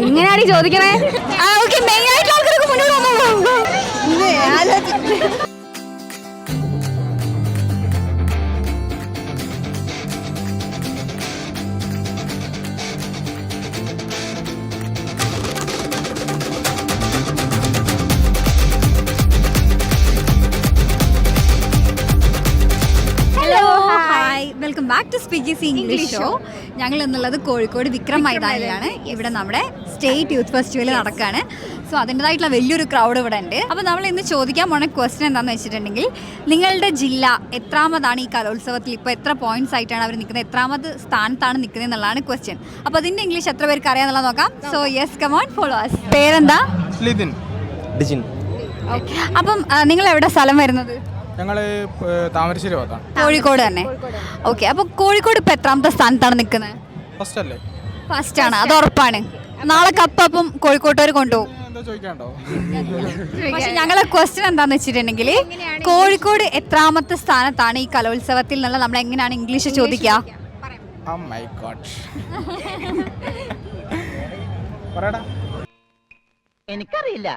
എങ്ങനെയാണ് ചോദിക്കണേ? ആ ഓക്കെ മെയിൻ ആയിട്ട് ആൾക്കാർക്ക് മുന്നോട്ട് വന്നോളൂ welcome back to speaky English show ഞങ്ങൾ എന്നുള്ളത് കോഴിക്കോട് വിക്രം മൈതാനിലാണ്. ഇവിടെ നമ്മുടെ സ്റ്റേറ്റ് യൂത്ത് ഫെസ്റ്റിവൽ നടക്കുകയാണ് സോ അതിന്റെതായിട്ടുള്ള വലിയൊരു ക്രൗഡ് ഇവിടെ ഉണ്ട്. അപ്പോൾ നമ്മൾ ഇന്ന് ചോദിക്കാൻ പോണ ക്വസ്റ്റൻ എന്താണെന്ന് വെച്ചിട്ടുണ്ടെങ്കിൽ നിങ്ങളുടെ ജില്ല എത്രാമതാണ് ഈ കലോത്സവത്തിൽ? ഇപ്പോൾ എത്ര പോയിന്റ്സ് ആയിട്ടാണ് അവർ നിൽക്കുന്നത്? എത്രാമത് സ്ഥാനത്താണ് നിൽക്കുന്നത് എന്നുള്ളതാണ് ക്വസ്റ്റ്യൻ അപ്പോൾ അതിന്റെ ഇംഗ്ലീഷ് എത്ര പേർക്ക് അറിയാമെന്നുള്ളത് നോക്കാം. സോ യെസ് കമോൺ പേരെന്താ? ലിതിൻ. ഡിജിൻ ഓക്കെ അപ്പം നിങ്ങൾ എവിടെ സ്ഥലം വരുന്നത്? ഞങ്ങൾ താമരശ്ശേരി ഭാഗത്താണ്. കോഴിക്കോട് തന്നെ? ഓക്കെ അപ്പോൾ കോഴിക്കോട് ഇപ്പൊ എത്രാമത്തെ സ്ഥാനത്താണ് നിൽക്കുന്നത്? ഫസ്റ്റ് അല്ലേ ഫസ്റ്റ് ആണ് അത് ഉറപ്പാണ്. നാളെ കപ്പ് അപ്പം കോഴിക്കോട്ടുകാർ കൊണ്ടുപോകും. എന്താ ചോദിക്കാണ്ടോ പക്ഷെ ഞങ്ങളെ ക്വസ്റ്റ്യൻ എന്താന്ന് വെച്ചിട്ടുണ്ടെങ്കിൽ കോഴിക്കോട് എത്രാമത്തെ സ്ഥാനത്താണ് ഈ കലോത്സവത്തിൽ നിന്നുള്ള നമ്മൾ എങ്ങനെയാണ് ഇംഗ്ലീഷ് ചോദിക്കുക? ആ മൈ ഗോഡ് പറയടാ. എനിക്കറിയില്ല.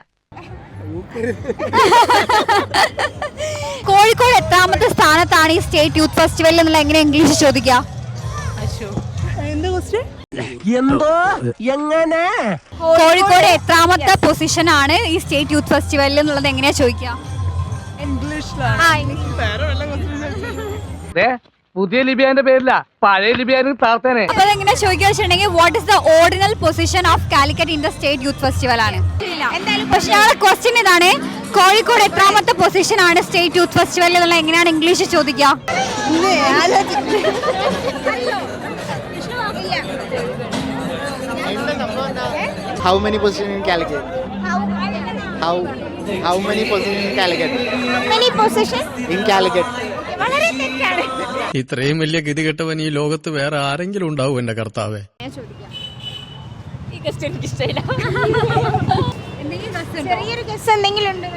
കോഴിക്കോട് എത്രാമത്തെ സ്ഥാനത്താണ് ഈ സ്റ്റേറ്റ് യൂത്ത് ഫെസ്റ്റിവലിൽ എന്നുള്ള എങ്ങനെ ഇംഗ്ലീഷ് ചോദിക്കാം? എന്തോ എങ്ങനെ? കോഴിക്കോട് എത്രാമത്തെ പൊസിഷൻ ആണ് ഈ സ്റ്റേറ്റ് യൂത്ത് ഫെസ്റ്റിവലിൽ എന്നുള്ളത് എങ്ങനെയാ ചോദിക്കാം? ആ, പുതിയ ലിബിയാന്റെ പേരില്ല പഴയ ലിബിയാനും താർത്തേനെ അപ്പൊ അതെങ്ങനെ ചോദിക്കുക വെച്ചിട്ടുണ്ടെങ്കിൽ what is the ordinal position of Calicut in the state youth festival ആണ് പക്ഷെ ഞങ്ങളുടെ ക്വസ്റ്റ്യൻ ഇതാണ്. കോഴിക്കോട് എത്രാമത്തെ പൊസിഷൻ ആണ് സ്റ്റേറ്റ് യൂത്ത് ഫെസ്റ്റിവൽ എന്നുള്ള എങ്ങനെയാണ് ഇംഗ്ലീഷ് ചോദിക്കുക? How many Calicut how how many position many Calicut many position in Calicut. ഇത്രയും വലിയ ഗതി കെട്ടവൻ ഈ ലോകത്ത് വേറെ ആരെങ്കിലും ഉണ്ടാവും എന്റെ കർത്താവേ. ചെറിയൊരു ഗസ് എന്തെങ്കിലും ഉണ്ട്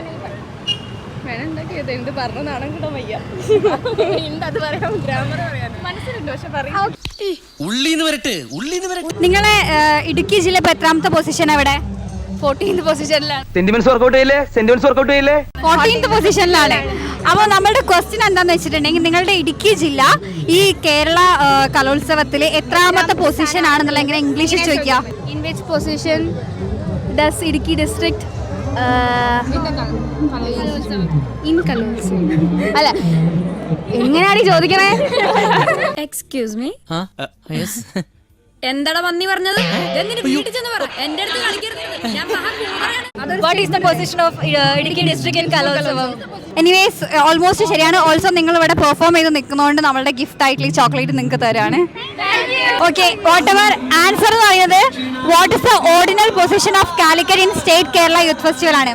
ഉള്ളീന്ന് വരട്ടെ ഉള്ളീന്ന് വരട്ടെ. നിങ്ങളെ ഇടുക്കി ജില്ല എത്രാമത്തെ പൊസിഷൻ എവിടെ? ഫോർട്ടീൻത് പൊസിഷനിലാണ് സെന്റിമെന്റ്സ് വർക്ക്ഔട്ട് ചെയ്യില്ലേ? സെന്റിമെന്റ്സ് വർക്ക്ഔട്ട് ചെയ്യില്ലേ? ഫോർട്ടീൻത് പൊസിഷനിലാണ് അപ്പോൾ നമ്മുടെ ക്വസ്റ്റ്യൻ എന്താണെന്ന് വെച്ചിട്ടുണ്ടെങ്കിൽ നിങ്ങളുടെ ഇടുക്കി ജില്ല ഈ കേരള കലോത്സവത്തിൽ കലോത്സവത്തിലെ എത്രാമത്തെ പൊസിഷൻ ആണെന്നുള്ള എങ്ങനെ ഇംഗ്ലീഷിൽ ചോദിക്കുക in which position does Idukki district in Kalolsavam. അല്ല എങ്ങനെയാണ് ചോദിക്കണേ? എക്സ്ക്യൂസ് മീ എന്താടാ വന്നി പറഞ്ഞത്? ഇതെന്തിന് വീട്ടിൽ ചെന്ന് പറ. എന്റെ അടുത്ത് കളിക്കരുത്. ഞാൻ what is the position of Idukki district in Kalolsavam? Anyways almost ശരിയാണ്. ഓൾസോ നിങ്ങൾ ഇവിടെ പെർഫോം ചെയ്ത് നിൽക്കുന്നതുകൊണ്ട് നമ്മളുടെ ഗിഫ്റ്റ് ആയിട്ട് ഈ ചോക്ലേറ്റ് നിങ്ങൾക്ക് തരാണ്. ഓക്കെ വാട്ട് എവർ ആൻസർ എന്ന് പറയുന്നത് what is the ordinal position of Calicut in state Kerala youth festival ആണ്?